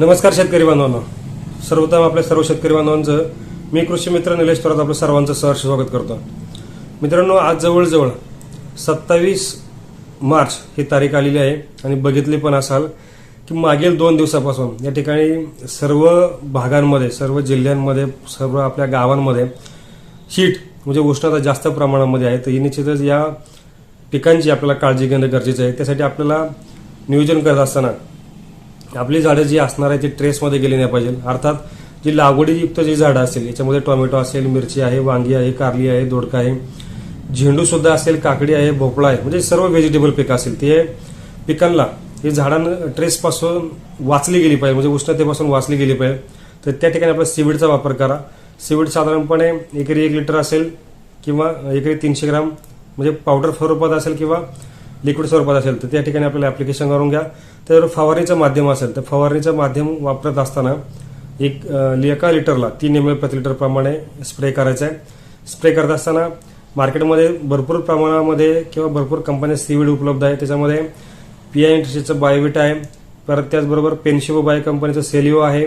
नमस्कार शेतकरी बांधवांनो. सर्वप्रथम आपल्या सर्व शेतकरी बांधवांचं मी कृषी मित्र निलेश थोरात आपलं सर्वांचं सहर्ष स्वागत करतो. मित्रांनो आज जवळजवळ सत्तावीस मार्च ही तारीख आलेली आहे आणि बघितली पण असाल की मागील दोन दिवसापासून या ठिकाणी सर्व भागांमध्ये सर्व जिल्ह्यांमध्ये सर्व आपल्या गावांमध्ये हीट म्हणजे उष्णता जास्त प्रमाणामध्ये आहे. तर ही निश्चितच या पिकांची आपल्याला काळजी घेणं गरजेचं आहे. त्यासाठी आपल्याला नियोजन करत असताना आपली झाडं जी असणार आहे ती ट्रेसमध्ये गेली नाही पाहिजे. अर्थात जी लागवडीयुक्त जी झाडं असतील याच्यामध्ये टोमॅटो असेल मिरची आहे वांगी आहे कारली आहे दोडका आहे झेंडू सुद्धा असेल काकडी आहे भोपळा आहे म्हणजे सर्व व्हेजिटेबल पिकं असतील ते पिकांना हे झाडांना ट्रेसपासून वाचली गेली पाहिजे म्हणजे उष्णतेपासून वाचली गेली पाहिजे. तर त्या ठिकाणी आपण सीवीडचा वापर करा. सीवीड साधारणपणे एकरी एक लिटर असेल किंवा एकरी तीनशे ग्राम म्हणजे पावडर स्वरूपात असेल किंवा लिक्विड स्वरूपात असेल तर त्या ठिकाणी आपल्याला ऍप्लिकेशन करून घ्या. त्यावर फवारणीचं माध्यम असेल तर फवारणीचं माध्यम वापरत असताना एक एका लिटरला तीन एम एल प्रति लिटर प्रमाणे स्प्रे करायचं आहे. स्प्रे करत असताना मार्केटमध्ये भरपूर प्रमाणामध्ये किंवा भरपूर कंपन्या सीवीड उपलब्ध आहे. त्याच्यामध्ये पी आय इंडस्ट्रीचं बायोविट आहे. परत त्याचबरोबर पेनशिवो बाय कंपनीचं सेलिओ आहे.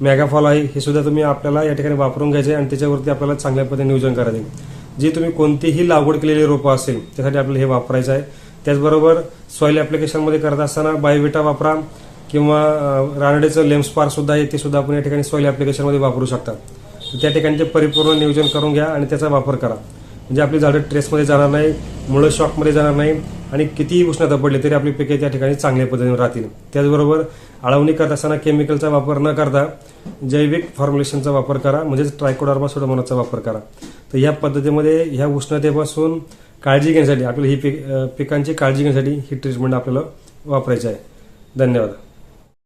मेगाफॉल आहे. हे सुद्धा तुम्ही आपल्याला या ठिकाणी वापरून घ्यायचे आणि त्याच्यावरती आपल्याला चांगल्या पद्धतीने नियोजन करायचे जी तुम्ही कोणतीही लागवड केलेली रोपं असेल त्यासाठी आपल्याला हे वापरायचं आहे. त्याचबरोबर सॉईल ॲप्लिकेशनमध्ये करत असताना बायोविटा वापरा किंवा रानडेचं लेम्सपार सुद्धा आहे ते सुद्धा आपण या ठिकाणी सॉईल ॲप्लिकेशनमध्ये वापरू शकता. त्या ठिकाणचे परिपूर्ण नियोजन करून घ्या आणि त्याचा वापर करा. म्हणजे आपली झाडं ट्रेसमध्ये जाणार नाही मुळं शॉकमध्ये जाणार नाही आणि कितीही उष्णता पडली तरी आपली पिके त्या ठिकाणी चांगल्या पद्धतीने राहतील. त्याचबरोबर आळवणी करत असताना केमिकलचा वापर न करता जैविक फॉर्म्युलेशनचा वापर करा म्हणजेच ट्रायकोडार्मा सोडोमोनाचा वापर करा. तर ह्या पद्धतीमध्ये ह्या उष्णतेपासून काळजी घेण्यासाठी आपल्याला ही पिक पिकांची काळजी घेण्यासाठी ही ट्रीटमेंट आपल्याला वापरायची आहे. धन्यवाद.